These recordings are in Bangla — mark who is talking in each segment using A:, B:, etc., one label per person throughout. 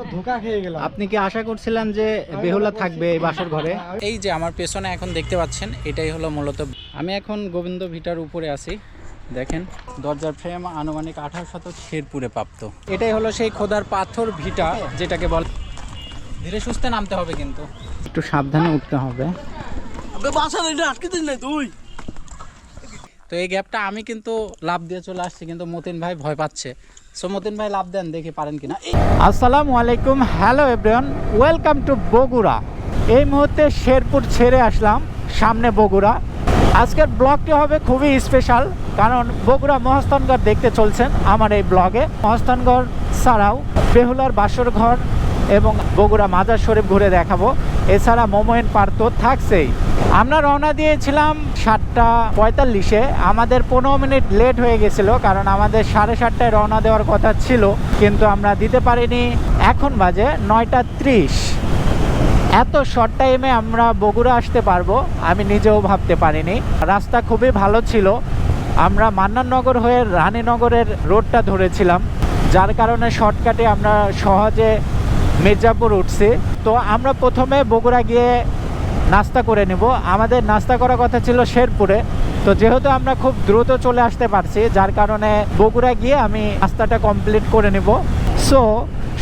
A: তো ধোকা খেয়ে গেলাম।
B: আপনি কি আশা করছিলেন যে বেহুলা থাকবে এই বাসর ঘরে?
A: আমি-
B: এই যে আমার পেছনে এখন দেখতে পাচ্ছেন এটাই হলো মূলত আমি এখন গোবিন্দ ভিটার উপরে আছি। দেখেন দরজার ফ্রেম আনুমানিক আঠারো শতক শেরপুরে প্রাপ্ত। এটাই হলো সেই খোদার পাথর ভিটা যেটাকে বল ধীরে সুস্থে নামতে হবে কিন্তু। একটু সাবধানে উঠতে হবে। তো এই গ্যাপটা আমি কিন্তু লাভ দিয়ে চলে আসছি, কিন্তু মতিন ভাই ভয় পাচ্ছে। সো মতিন ভাই লাভ দেন, দেখি পারেন কিনা। আসসালামু আলাইকুম, hello everyone welcome to Bogura. এই মুহূর্তে শেরপুর ছেড়ে আসলাম, সামনে বগুড়া। আজকের ব্লগটি হবে খুবই স্পেশাল কারণ বগুড়া মহস্তানগড় দেখতে চলছেন আমার এই ব্লগে। মহস্তানগড় ছাড়াও বেহুলার বাসর ঘর এবং বগুড়া মাজার শরীফ ঘুরে দেখাবো। এছাড়া মোমোয়েন পার্ক তো থাকছেই। আমরা রওনা দিয়েছিলাম সাতটা পঁয়তাল্লিশে। আমাদের পনেরো মিনিট লেট হয়ে গেছিল, কারণ আমাদের সাড়ে সাতটায় রওনা দেওয়ার কথা ছিল, কিন্তু আমরা দিতে পারিনি। এখন বাজে নয়টা ত্রিশ। এত শর্ট টাইমে আমরা বগুড়া আসতে পারব, আমি নিজেও ভাবতে পারিনি। রাস্তা খুবই ভালো ছিল। আমরা মান্নাননগর হয়ে রানীনগরের রোডটা ধরেছিলাম, যার কারণে শর্টকাটে আমরা সহজে মির্জাপুর উঠছি। তো আমরা প্রথমে বগুড়া গিয়ে নাস্তা করে নেব। আমাদের নাস্তা করার কথা ছিল শেরপুরে। তো যেহেতু আমরা খুব দ্রুত চলে আসতে পারছি, যার কারণে বগুড়া গিয়ে আমি নাস্তাটা কমপ্লিট করে নেব। সো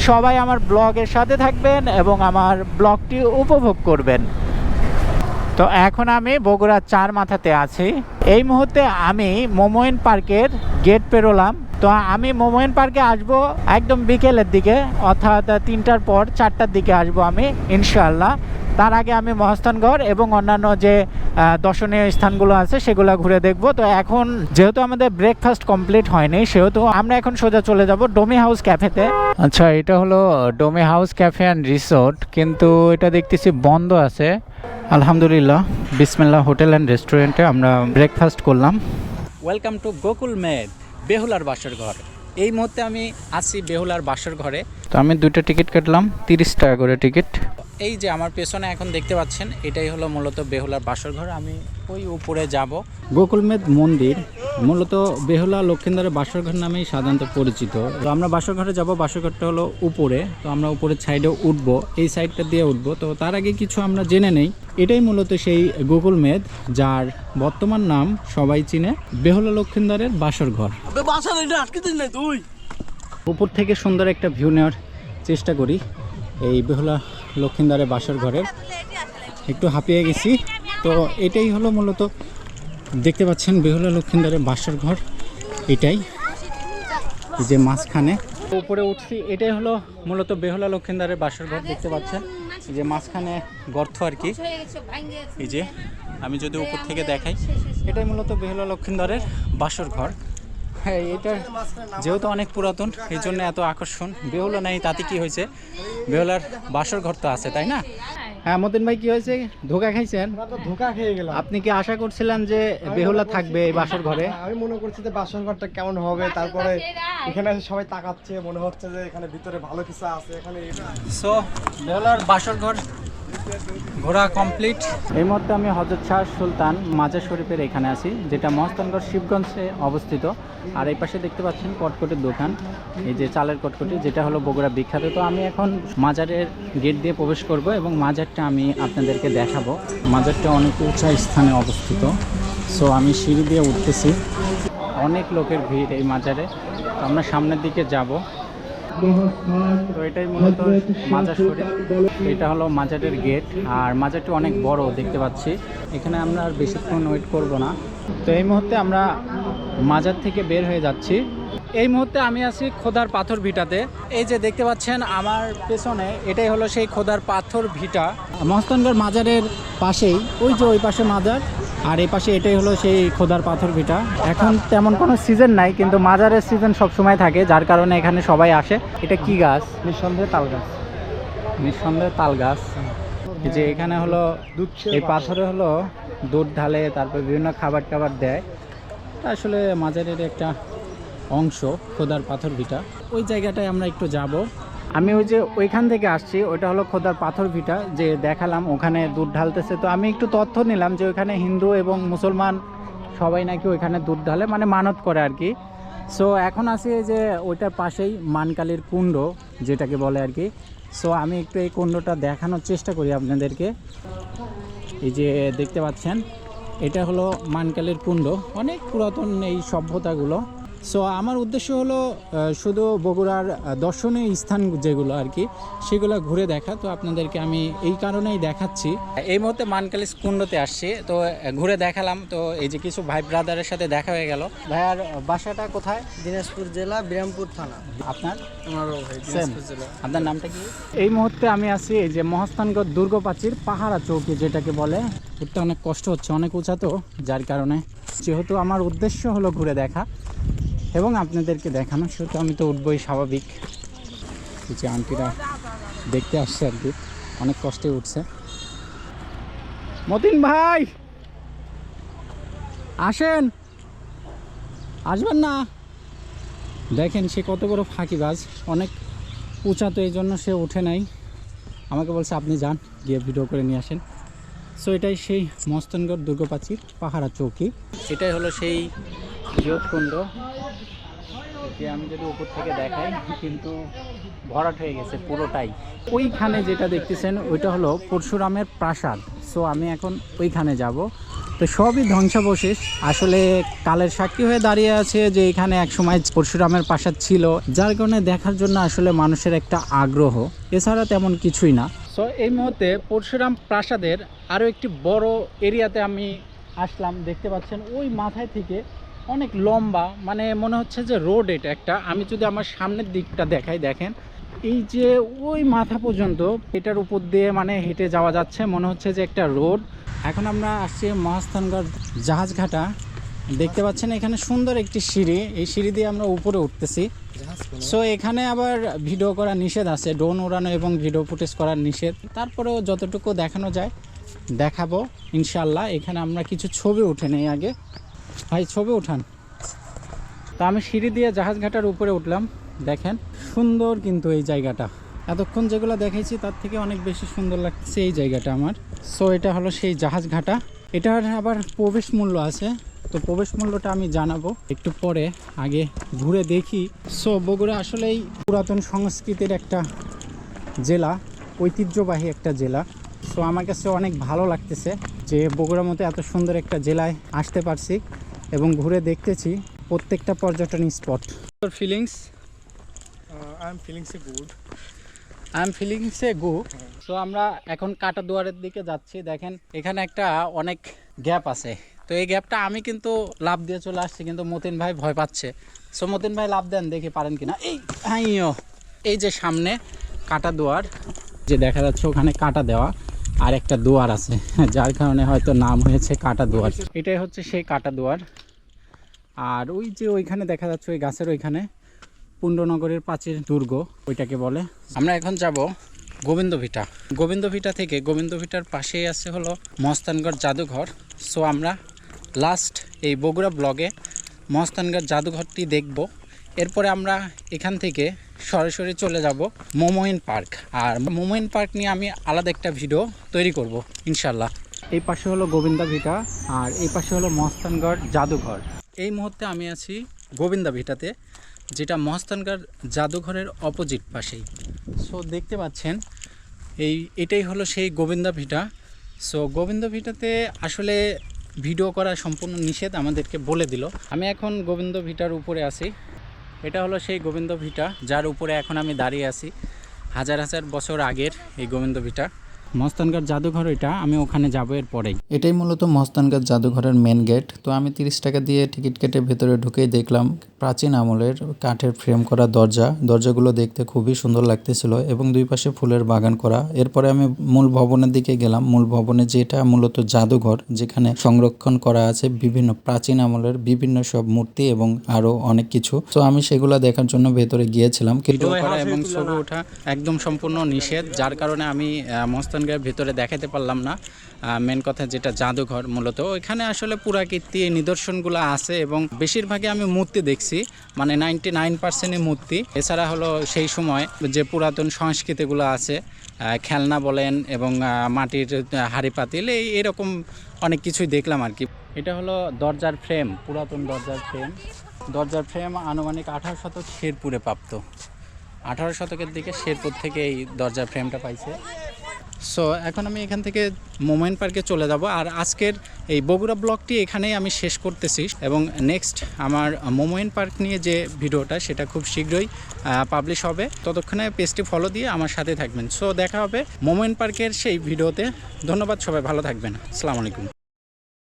B: সবাই আমার ব্লগের সাথে থাকবেন এবং আমার ব্লগটি উপভোগ করবেন। তো এখন আমি বগুড়া চার মাথাতে আছি। এই মুহূর্তে আমি মোমোয়েন পার্কের গেট পেরোলাম। তো আমি মোমোয়েন পার্কে আসব একদম বিকেলের দিকে অর্থাৎ তিনটার পর চারটার দিকে আসব আমি ইনশাআল্লাহ। তার আগে আমি মহস্থানগড় এবং অন্যান্য যে দর্শনীয় স্থানগুলো আছে সেগুলো ঘুরে দেখব। তো এখন যেহেতু আমাদের ব্রেকফাস্ট কমপ্লিট হয়নি সেহেতু আমরা এখন সোজা চলে যাব ডোমি হাউস ক্যাফেতে। আচ্ছা এটা হলো Domi house cafe and resort কিন্তু এটা দেখতেছি বন্ধ আছে। আলহামদুলিল্লাহ বিসমিল্লাহ হোটেল অ্যান্ড রেস্টুরেন্টে আমরা ব্রেকফাস্ট করলাম। ওয়েলকাম টু গোকুল মেদ বেহুলার বাসর ঘর। এই মুহূর্তে আমি আছি বেহুলার বাসর ঘরে। তো আমি দুটো টিকিট কাটলাম, তিরিশ টাকা করে টিকিট। এই যে আমার পেছনে এখন দেখতে পাচ্ছেন এটাই হলো মূলত বেহুলার বাসর ঘর। আমি ওই উপরে যাব। গোকুলমেদ মন্দির মূলত বেহুলা লক্ষিন্দারের বাসর ঘর নামেই সাধারণত পরিচিত। তো আমরা বাসর ঘরে যাব বাসরঘরটা হলো উপরে। তো আমরা উপরের সাইডে উঠবো এই সাইডটা দিয়ে উঠবো। তো তার আগে কিছু আমরা জেনে নেই। এটাই মূলত সেই গোকুল মেদ যার বর্তমান নাম সবাই চিনে বেহুলা লক্ষিন্দারের বাসর ঘর। উপর থেকে সুন্দর একটা ভিউ নেওয়ার চেষ্টা করি। এই বেহুলা লক্ষিন্দারের বাসর ঘরের। একটু হাঁপিয়ে গেছি। তো এটাই হলো মূলত, দেখতে পাচ্ছেন বেহুলা লক্ষিন্দারের বাসর ঘর। এটাই যে মাঝখানে। উপরে উঠছি, এটাই হলো মূলত বেহুলা লক্ষিন্দারের বাসর ঘর, দেখতে পাচ্ছেন। যে মাঝখানে গর্ত আর কি। এই যে, আমি যদি উপর থেকে দেখাই, এটাই মূলত বেহুলা লক্ষিন্দারের বাসর ঘর। হ্যাঁ এটা যেহেতু অনেক পুরাতন এই জন্য এত আকর্ষণ। বেহুলা নাই তাতে কি হয়েছে? বেহুলার বাসর ঘর তো আছে তাই না? হ্যাঁ মতিন ভাই কি হয়েছে? ধোকা খাইছেন?
A: ধোকা খেয়ে গেলাম।
B: আপনি কি আশা করছিলেন যে বেহুলা থাকবে এই বাসর ঘরে?
A: হ্যাঁ, আমি মনে করছি যে বাসন ঘরটা কেমন হবে তারপরে এখানে এসে সবাই তাকাচ্ছে মনে হচ্ছে যে এখানে ভিতরে ভালো কিছু আছে এখানে
B: সো বেহুলার বাসর ঘর ঘোরা কমপ্লিট। এই মুহূর্তে আমি হজরত শাহ সুলতান মাজার শরীফের এখানে আছি, যেটা মহস্তানগড় শিবগঞ্জে অবস্থিত। আর এই পাশে দেখতে পাচ্ছেন কটকটির দোকান, এই যে চালের কটকটি, যেটা হলো বগুড়া বিখ্যাত। তো আমি এখন মাজারের গেট দিয়ে প্রবেশ করব এবং মাজারটা আমি আপনাদেরকে দেখাবো। মাজারটা অনেক উঁচা স্থানে অবস্থিত। সো আমি সিঁড়ি দিয়ে উঠতেছি। অনেক লোকের ভিড় এই মাজারে। আমরা সামনের দিকে যাব। তো এটাই মূলত মাজার শরীফ। এটা হলো মাজারের গেট, আর মাজারটি অনেক বড় দেখতে পাচ্ছি। এখানে আমরা আর বেশিক্ষণ ওয়েট করব না। তো এই মুহূর্তে আমরা মাজার থেকে বের হয়ে যাচ্ছি। এই মুহূর্তে আমি আছি খোদার পাথর ভিটাতে। এই যে দেখতে পাচ্ছেন, আমার পেছনে এটাই হলো সেই খোদার পাথর ভিটা। মহস্তানগড় মাজারের পাশেই, ওই যে ওই পাশে মাজার আর এই পাশে এটাই হলো সেই খোদার পাথর ভিটা। এখন তেমন কোনো সিজন নাই কিন্তু মাজারের সিজন সবসময় থাকে যার কারণে এখানে সবাই আসে। এটা কি গাছ?
A: নিঃসন্দেহে তাল গাছ।
B: নিঃসন্দেহে তাল গাছ। যে এখানে হলো
A: দুধ
B: এই পাথরে হলো দুধ ঢালে তারপর বিভিন্ন খাবার টাবার দেয়। আসলে মাজারের একটা অংশ খোদার পাথর ভিটা। ওই জায়গাটায় আমরা একটু যাব। আমি ওই যে ওইখান থেকে আসছি, ওইটা হলো খোদার পাথর ভিটা, যে দেখালাম ওখানে দুধ ঢালতেছে। তো আমি একটু তথ্য নিলাম যে ওইখানে হিন্দু এবং মুসলমান সবাই নাকি ওইখানে দুধ ঢালে মানে মানত করে আর কি। সো এখন আছি যে ওইটার পাশেই মানকালীর কুণ্ড, যেটাকে বলে আর কি। সো আমি একটু এই কুণ্ডটা দেখানোর চেষ্টা করি আপনাদেরকে। এই যে দেখতে পাচ্ছেন, এটা হলো মানকালের কুণ্ড। অনেক পুরাতন এই সভ্যতাগুলো। সো আমার উদ্দেশ্য হলো শুধু বগুড়ার দর্শনীয় স্থান যেগুলো আর কি সেগুলো ঘুরে দেখা। তো আপনাদেরকে আমি এই কারণেই দেখাচ্ছি। এই মুহূর্তে মানকালী কুণ্ডতে আসছি তো ঘুরে দেখালাম। তো এই যে কিছু ভাই ব্রাদারের সাথে দেখা হয়ে গেল। ভাইয়ার বাসাটা কোথায়?
A: দিনাজপুর জেলা বিরামপুর থানা।
B: আপনার? আপনার নামটা কি? এই মুহূর্তে আমি আছি এই যে মহাস্থানগড় দুর্গ প্রাচীর পাহাড়া চৌকি যেটাকে বলে। উঠতে অনেক কষ্ট হচ্ছে অনেক উঁচা তো যার কারণে। যেহেতু আমার উদ্দেশ্য হলো ঘুরে দেখা। এবং আপনাদেরকে দেখানো সেহেতু আমি তো উঠবই স্বাভাবিক। যে আন্টিরা দেখতে আসছে আর কি, অনেক কষ্টে উঠছে। মতিন ভাই, আসেন। আসবেন না। দেখেন সে কত বড় ফাঁকিবাজ, অনেক উঁচা তো এই জন্য সে উঠে নাই। আমাকে বলছে, আপনি যান, গিয়ে ভিডিও করে নিয়ে আসেন। সো এটাই সেই মস্তনগড় দুর্গপাচির পাহারা চৌকি। এটাই হলো সেই বৃহৎকুণ্ড। যে আমি যদি উপর থেকে দেখাই কিন্তু ভরাট হয়ে গেছে পুরোটাই। ওইখানে যেটা দেখতেছেন, ওইটা হলো পরশুরামের প্রাসাদ। সো আমি এখন ওইখানে যাব। তো সবই ধ্বংসাবশেষ। আসলে কালের সাক্ষী হয়ে দাঁড়িয়ে আছে যে এখানে একসময় পরশুরামের প্রাসাদ ছিল। যার কারণে দেখার জন্য আসলে মানুষের একটা আগ্রহ। এছাড়া তেমন কিছুই না। সো এই মুহূর্তে পরশুরাম প্রাসাদের আরও একটি বড় এরিয়াতে আমি আসলাম। দেখতে পাচ্ছেন, ওই মাথায় থেকে অনেক লম্বা মানে মনে হচ্ছে যে রোড এটা একটা। আমি যদি আমার সামনের দিকটা দেখাই, দেখেন। এই যে ওই মাথা পর্যন্ত এটার উপর দিয়ে মানে হেঁটে যাওয়া যাচ্ছে, মনে হচ্ছে যে একটা রোড এখন আমরা আসছি মহাস্থানগড় জাহাজঘাটা। দেখতে পাচ্ছেন এখানে সুন্দর একটি সিঁড়ি। এই সিঁড়ি দিয়ে আমরা উপরে উঠতেছি। সো এখানে আবার ভিডিও করা নিষেধ আছে। ড্রোন উড়ানো এবং ভিডিও ফুটেজ করার নিষেধ। তারপরেও যতটুকু দেখানো যায়, দেখাবো ইনশাল্লাহ এখানে আমরা কিছু ছবি উঠে নেই আগে। ভাই, ছবি উঠান। তা আমি সিঁড়ি দিয়ে জাহাজঘাটার উপরে উঠলাম, দেখেন, সুন্দর কিন্তু এই জায়গাটা। এতক্ষণ যেগুলো দেখাইছি, তার থেকে অনেক বেশি সুন্দর লাগছে এই জায়গাটা আমার। সো এটা হলো সেই জাহাজঘাটা এটার আবার প্রবেশ মূল্য আছে। তো প্রবেশ মূল্যটা আমি জানাব। একটু পরে, আগে ঘুরে দেখি। সো বগুড়া আসলেই পুরাতন সংস্কৃতির একটা জেলা, ঐতিহ্যবাহী একটা জেলা। সো আমার কাছে অনেক ভালো লাগতেছে যে বগুড়ার মতো এত সুন্দর একটা জেলায় আসতে পারছি। এবং ঘুরে দেখতেছি প্রত্যেকটা পর্যটন spot. Feelings
A: I am feelings a good
B: I am feelings a গু সো আমরা এখন কাটা দুয়ারের দিকে যাচ্ছি। দেখেন এখানে একটা অনেক গ্যাপ আছে। তো এই গ্যাপটা আমি কিন্তু লাভ দিয়ে চলে আসছি কিন্তু মতিন ভাই ভয় পাচ্ছে। সো মতিন ভাই লাভ দেন দেখি পারেন কিনা। এই আইও এই যে সামনে কাটা দুয়ার যে দেখা যাচ্ছে ওখানে কাটা দেওয়া আর একটা দুয়ার আছে। যার কারণে হয়তো নাম হয়েছে কাটা দুয়ার এটাই হচ্ছে সেই কাটা দুয়ার আর ওই যে ওইখানে দেখা যাচ্ছে, ওই গাছের ওইখানে, পুণ্ডনগরের প্রাচীর দুর্গ, ওইটাকে বলে। আমরা এখন যাব গোবিন্দভিটা। গোবিন্দভিটা থেকে, গোবিন্দভিটার পাশেই আছে হলো মস্তানগড় জাদুঘর। সো আমরা লাস্ট এই বগুড়া ব্লগে মস্তানগড় জাদুঘরটি দেখব। এরপরে আমরা এখান থেকে সরাসরি চলে যাব মোমোইন পার্ক। আর মোমোইন পার্ক নিয়ে আমি আলাদা একটা ভিডিও তৈরি করব ইনশাল্লাহ এই পাশে হলো গোবিন্দা ভিটা আর এই পাশে হলো মস্তানগড় জাদুঘর। এই মুহূর্তে আমি আছি গোবিন্দা ভিটাতে, যেটা মহস্তানগড় জাদুঘরের অপোজিট পাশেই। সো দেখতে পাচ্ছেন, এই, এটাই হলো সেই গোবিন্দা ভিটা। সো গোবিন্দ ভিটাতে আসলে ভিডিও করা সম্পূর্ণ নিষেধ আমাদেরকে বলে দিল। আমি এখন গোবিন্দ ভিটার উপরে আছি। এটা হলো সেই গোবিন্দ ভিটা, যার উপরে এখন আমি দাঁড়িয়ে আছি, হাজার হাজার বছর আগের এই গোবিন্দ ভিটা। মস্তানগড় জাদুঘর এটা আমি ওখানে যাব এর পরেই
C: এটাই মূলত মস্তানগাছ জাদুঘরের মেন গেট তো আমি তিরিশ টাকা দিয়ে টিকিট কেটে ভেতরে ঢুকেই দেখলাম প্রাচীন আমলের কাঠের ফ্রেম করা দরজা। দরজাগুলো দেখতে খুবই সুন্দর লাগতেছিল এবং দুই পাশে ফুলের বাগান করা। এরপরে আমি মূল ভবনের দিকে গেলাম। মূল ভবনে যেটা মূলত জাদুঘর যেখানে সংরক্ষণ করা আছে বিভিন্ন প্রাচীন আমলের বিভিন্ন সব মূর্তি এবং আরও অনেক কিছু। তো আমি সেগুলো দেখার জন্য ভেতরে গিয়েছিলাম। কিন্তু
B: ভিডিও করা এবং ছবি ওঠা একদম সম্পূর্ণ নিষেধ যার কারণে আমি মস্তানগড়ের ভিতরে দেখাতে পারলাম না। মেন কথা যেটা জাদুঘর মূলত। ওইখানে আসলে পুরাকীর্তি নিদর্শনগুলো আছে এবং বেশিরভাগই আমি মূর্তি দেখছি। মানে নাইনটি নাইন পার্সেন্টই মূর্তি। এছাড়া হলো সেই সময় যে পুরাতন সংস্কৃতিগুলো আছে খেলনা বলেন এবং মাটির হাড়ি পাতিল, এই এরকম অনেক কিছুই দেখলাম আর কি। এটা হলো দরজার ফ্রেম পুরাতন দরজার ফ্রেম দরজার ফ্রেম আনুমানিক আঠারো শতক শেরপুরে প্রাপ্ত। আঠারো শতকের দিকে শেরপুর থেকে এই দরজার ফ্রেমটা পাইছে। সো এখন আমি এখান থেকে মোমেন পার্কে চলে যাব। আর আজকের এই বগুড়া ব্লগটি এখানেই আমি শেষ করতেছি। এবং নেক্সট আমার মোমেন পার্ক নিয়ে যে ভিডিওটা, সেটা খুব শীঘ্রই পাবলিশ হবে। ততক্ষণে পেজটি ফলো দিয়ে আমার সাথে থাকবেন। সো দেখা হবে মোমেন পার্কের সেই ভিডিওতে। ধন্যবাদ সবাই, ভালো থাকবেন। আসসালামু আলাইকুম।